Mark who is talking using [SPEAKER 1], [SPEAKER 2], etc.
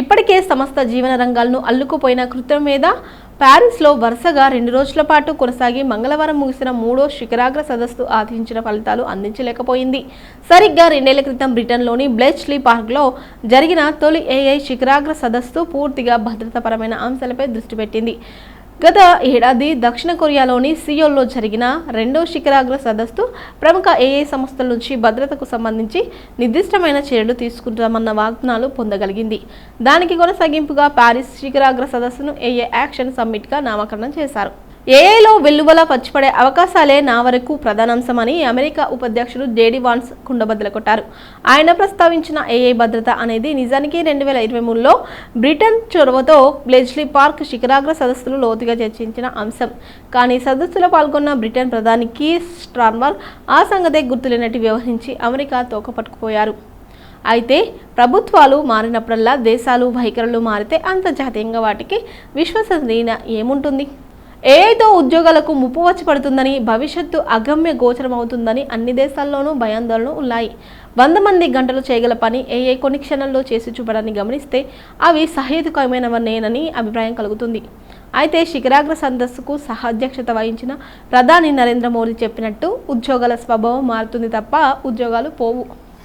[SPEAKER 1] ఇప్పటికే సమస్త జీవన రంగాలను అల్లుకుపోయిన కృత్యం మీద ప్యారిస్లో వరుసగా రెండు రోజుల పాటు కొనసాగి మంగళవారం ముగిసిన మూడో శిఖరాగ్ర సదస్సు ఆశించిన ఫలితాలు అందించలేకపోయింది. సరిగ్గా రెండేళ్ళ క్రితం బ్రిటన్లోని బ్లెచ్లీ పార్క్లో జరిగిన తొలి ఏఐ శిఖరాగ్ర సదస్సు పూర్తిగా భద్రతాపరమైన అంశాలపై దృష్టి పెట్టింది. గత ఏడాది దక్షిణ కొరియాలోని సియోల్లో జరిగిన రెండో శిఖరాగ్ర సదస్సు ప్రముఖ ఏఏ సంస్థల నుంచి భద్రతకు సంబంధించి నిర్దిష్టమైన చర్యలు తీసుకుంటామన్న వాగ్దానాలు పొందగలిగింది. దానికి కొనసాగింపుగా ప్యారిస్ శిఖరాగ్ర సదస్సును ఏఏ యాక్షన్ సమ్మిట్గా నామకరణం చేశారు. ఏఐలో వెల్లువల పచ్చిపడే అవకాశాలే నా వరకు ప్రధానాంశమని అమెరికా ఉపాధ్యక్షుడు జేడీ వాన్స్ కుండబద్దలు కొట్టారు. ఆయన ప్రస్తావించిన ఏఐ భద్రత అనేది నిజానికి రెండు వేల ఇరవై మూడులో బ్రిటన్ చొరవతో బ్లెజ్లీ పార్క్ శిఖరాగ్ర సదస్సులు లోతుగా చర్చించిన అంశం. కానీ సదస్సులో పాల్గొన్న బ్రిటన్ ప్రధాని కీర్ స్టార్మర్ ఆ సంగతే గుర్తులేనట్టు వ్యవహరించి అమెరికా తోకపట్టుకుపోయారు అయితే ప్రభుత్వాలు మారినప్పుడల్లా దేశాలు వైఖరులు మారితే అంతర్జాతీయంగా వాటికి విశ్వసనీయత ఏముంటుంది? ఏఐతో ఉద్యోగాలకు ముప్పు వచ్చి పడుతుందని భవిష్యత్తు అగమ్య గోచరం అవుతుందని అన్ని దేశాల్లోనూ భయాందోళనలు ఉన్నాయి. వంద మంది గంటలు చేయగల పని ఏఐ కొన్ని క్షణాల్లో చేసి చూపడాన్ని గమనిస్తే అవి సహేతుకమైనవనేనని అభిప్రాయం కలుగుతుంది. అయితే శిఖరాగ్ర సందస్సుకు సహాధ్యక్షత వహించిన ప్రధాని నరేంద్ర మోదీ చెప్పినట్టు ఉద్యోగాల స్వభావం మారుతుంది తప్ప ఉద్యోగాలు పోవు.